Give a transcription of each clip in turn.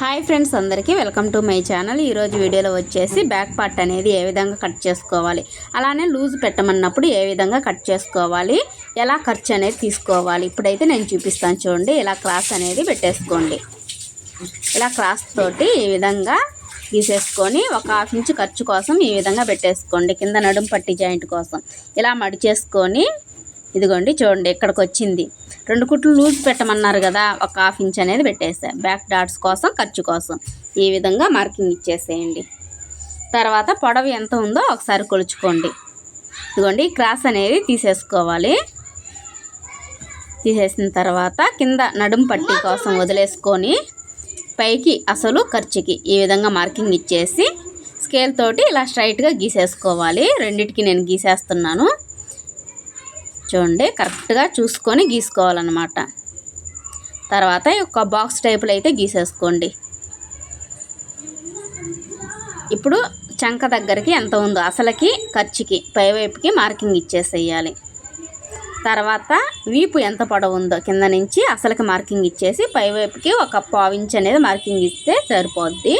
Hi friends అందరికీ welcome to my channel. ఈరోజు వీడియోలో వచ్చేసి బ్యాక్ పార్ట్ అనేది ఏ విధంగా కట్ చేసుకోవాలి అలానే లూజ్ పెట్టమన్నప్పుడు ఏ విధంగా కట్ చేసుకోవాలి ఎలా ఖర్చు అనేది తీసుకోవాలి. ఇప్పుడైతే నేను చూపిస్తాను చూడండి ఇలా క్రాస్ అనేది పెట్టేసుకోండి. ఇలా క్రాస్ తోటి ఈ విధంగా గీసేసుకొని ఒక హాఫ్ ఇంచ్ ఖర్చు కోసం ఈ విధంగా పెట్టేసుకోండి కింద నడుము పట్టి జాయింట్ కోసం. ఇలా మడిచేసుకొని ఇదిగోండి చూడండి ఇక్కడికి వచ్చింది రెండు కుట్లు లూజ్ పెట్టమన్నారు కదా ఒక హాఫ్ ఇంచ్ అనేది పెట్టేసా. బ్యాక్ డాట్స్ కోసం ఖర్చు కోసం. ఈ విధంగా మార్కింగ్ ఇచ్చేసేయండి. తర్వాత పొడవు ఎంత ఉందో ఒకసారి కొలుచుకోండి. ఇదిగోండి క్రాస్ అనేది తీసేసుకోవాలి. తీసేసిన తర్వాత కింద నడుం పట్టి కోసం వదిలేసుకొని పైకి అసలు ఖర్చుకి ఈ విధంగా మార్కింగ్ ఇచ్చేసి స్కేల్ తోటి ఇలా స్ట్రైట్గా గీసేసుకోవాలి. రెండిటికి నేను గీసేస్తున్నాను. చూడండి కరెక్ట్గా చూసుకొని గీసుకోవాలన్నమాట. తర్వాత ఒక బాక్స్ టైపులో అయితే గీసేసుకోండి. ఇప్పుడు చంక దగ్గరికి ఎంత ఉందో అసలకి ఖర్చుకి పైవైపుకి మార్కింగ్ ఇచ్చేసేయాలి. తర్వాత వీపు ఎంత పొడవు ఉందో కింద నుంచి అసలుకి మార్కింగ్ ఇచ్చేసి పైవైపుకి ఒక పావించ్ అనేది మార్కింగ్ ఇస్తే సరిపోద్ది.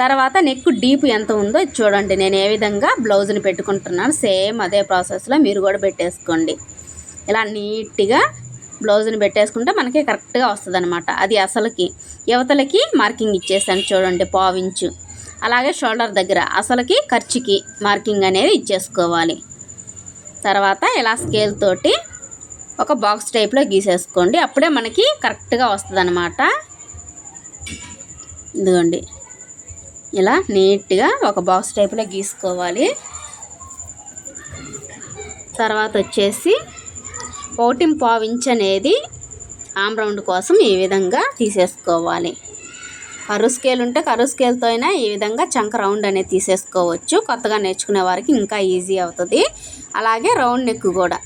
తర్వాత నెక్ డీప్ ఎంత ఉందో చూడండి. నేను ఏ విధంగా బ్లౌజ్ని పెట్టుకుంటున్నాను సేమ్ అదే ప్రాసెస్లో మీరు కూడా పెట్టేసుకోండి. ఇలా నీట్గా బ్లౌజ్ని పెట్టేసుకుంటే మనకి కరెక్ట్గా వస్తుంది అనమాట అది అసలుకి యువతలకి మార్కింగ్ ఇచ్చేసాను చూడండి పావించు అలాగే షోల్డర్ దగ్గర అసలుకి ఖర్చుకి మార్కింగ్ అనేది ఇచ్చేసుకోవాలి. తర్వాత ఇలా స్కేల్ తోటి ఒక బాక్స్ టైప్లో గీసేసుకోండి. అప్పుడే మనకి కరెక్ట్గా వస్తుంది అనమాట ఇదిగోండి. ఇలా నీట్గా ఒక బాక్స్ టైప్లో గీసుకోవాలి. తర్వాత వచ్చేసి ఒకటి పావు ఇంచ్ అనేది ఆమ్ రౌండ్ కోసం ఈ విధంగా తీసేసుకోవాలి. కరు స్కేల్ ఉంటే కరు స్కేల్తో అయినా ఈ విధంగా చంక రౌండ్ అనేది తీసేసుకోవచ్చు. కొత్తగా నేర్చుకునే వారికి ఇంకా ఈజీ అవుతుంది. అలాగే రౌండ్ నెక్ కూడా.